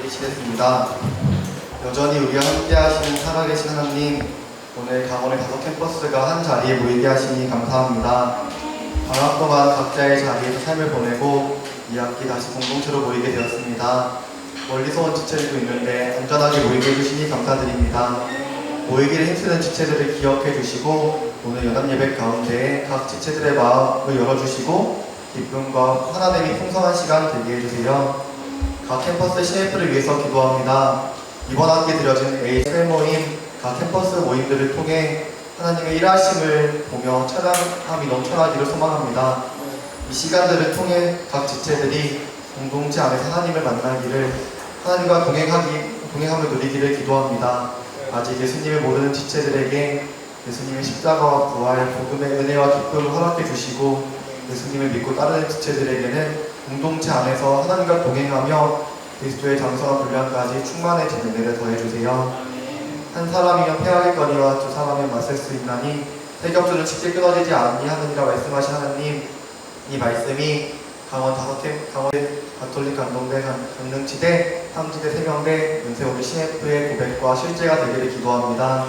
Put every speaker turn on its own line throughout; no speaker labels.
지냈습니다. 여전히 우리와 함께 하시는 살아계신 하나님, 오늘 강원의 다섯 캠퍼스가 한 자리에 모이게 하시니 감사합니다. 방학 동안 각자의 자리에서 삶을 보내고 이 학기 다시 공동체로 모이게 되었습니다. 멀리서 온 지체들도 있는데 안전하게 모이게 해주시니 감사드립니다. 모이기를 힘쓰는 지체들을 기억해 주시고 오늘 연합 예배 가운데 각 지체들의 마음을 열어주시고 기쁨과 하나됨이 풍성한 시간 되게 해주세요. 각 캠퍼스 CF를 위해서 기도합니다. 이번 학기 드려진 A 모임, 각 캠퍼스 모임들을 통해 하나님의 일하심을 보며 찬양함이 넘쳐나기를 소망합니다. 이 시간들을 통해 각 지체들이 공동체 안에서 하나님을 만나기를 하나님과 동행하기, 동행함을 누리기를 기도합니다. 아직 예수님을 모르는 지체들에게 예수님의 십자가와 부활, 복음의 은혜와 기쁨을 허락해 주시고 예수님을 믿고 따르는 지체들에게는 공동체 안에서 하나님과 동행하며 그리스도의 장성한 분량까지 충만해진 은혜를 더해주세요. 한 사람이면 패하겠거니와 두 사람이면 맞설 수 있나니 세 겹줄은 쉽게 끊어지지 아니하느니라 말씀하신 하나님 이 말씀이 강원 다섯 캠 강원 가톨릭 감동대 강- 강릉지대 삼지대 세명대 은세오리 CF의 고백과 실제가 되기를 기도합니다.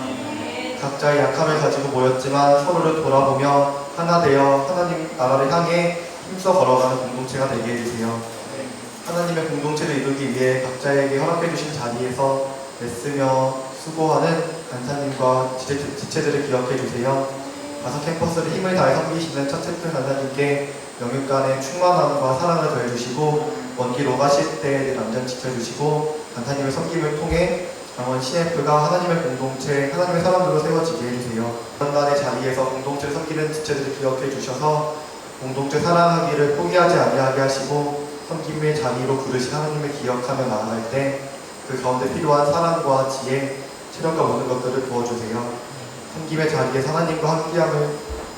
각자의 약함을 가지고 모였지만 서로를 돌아보며 하나 되어 하나님 나라를 향해 힘써 걸어가는 공동체가 되게 해주세요. 하나님의 공동체를 이루기 위해 각자에게 허락해 주신 자리에서 애쓰며 수고하는 간사님과 지체, 지체들을 기억해 주세요. 다섯 캠퍼스를 힘을 다해 섬기시는 첫째들 간사님께 영육 간의 충만함과 사랑을 더해주시고 먼길 오가실 때에 남전 지켜주시고 간사님의 섬김을 통해 강원 CF가 하나님의 공동체, 하나님의 사람들로 세워지게 해주세요. 간의 자리에서 공동체를 섬기는 지체들을 기억해 주셔서 공동체 사랑하기를 포기하지 아니하게 하시고 섬김의 자리로 부르신 하나님을 기억하며 나아갈 때 그 가운데 필요한 사랑과 지혜, 체력과 모든 것들을 부어주세요. 섬김의 자리에 하나님과 함께함을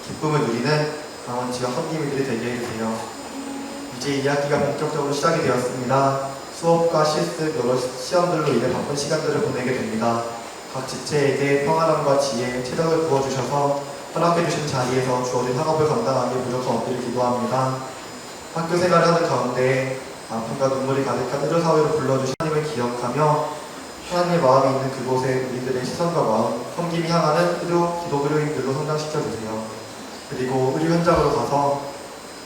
기쁨을 누리는 강원 지역 섬김이들이 되게 해주세요. 이제 2학기가 본격적으로 시작이 되었습니다. 수업과 실습, 여러 시험들로 인해 바쁜 시간들을 보내게 됩니다. 각 지체에게 평안함과 지혜, 체력을 부어주셔서 허락해 주신 자리에서 주어진 학업을 감당하기 무조건 없기를 기도합니다. 학교 생활을 하는 가운데 아픔과 눈물이 가득한 의료 사회로 불러주신 하나님을 기억하며 하나님의 마음이 있는 그곳에 우리들의 시선과 마음, 섬김이 향하는 의료, 기독 의료인들로 성장시켜 주세요. 그리고 의료 현장으로 가서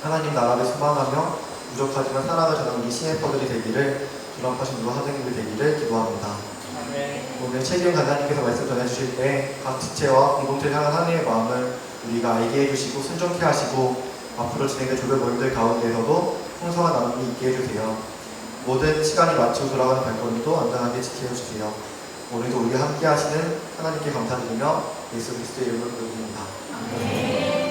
하나님 나라를 소망하며 부족하지만 사랑을 전하는 우리 시네퍼들이 되기를 졸업하신 누가 선생님들 되기를 기도합니다. 최기훈 간사님께서 말씀 전해주실 때각 지체와 공동체를 향한 하나님의 마음을 우리가 알게 해주시고 순종케 하시고 앞으로 진행될 조별 모임들 가운데서도 풍성한 나눔이 있게 해주세요. 모든 시간이 마치고 돌아가는 발걸음도 안전하게 지켜주세요. 오늘도 우리와 함께 하시는 하나님께 감사드리며 예수 그리스도의 이름으로 기도드립니다.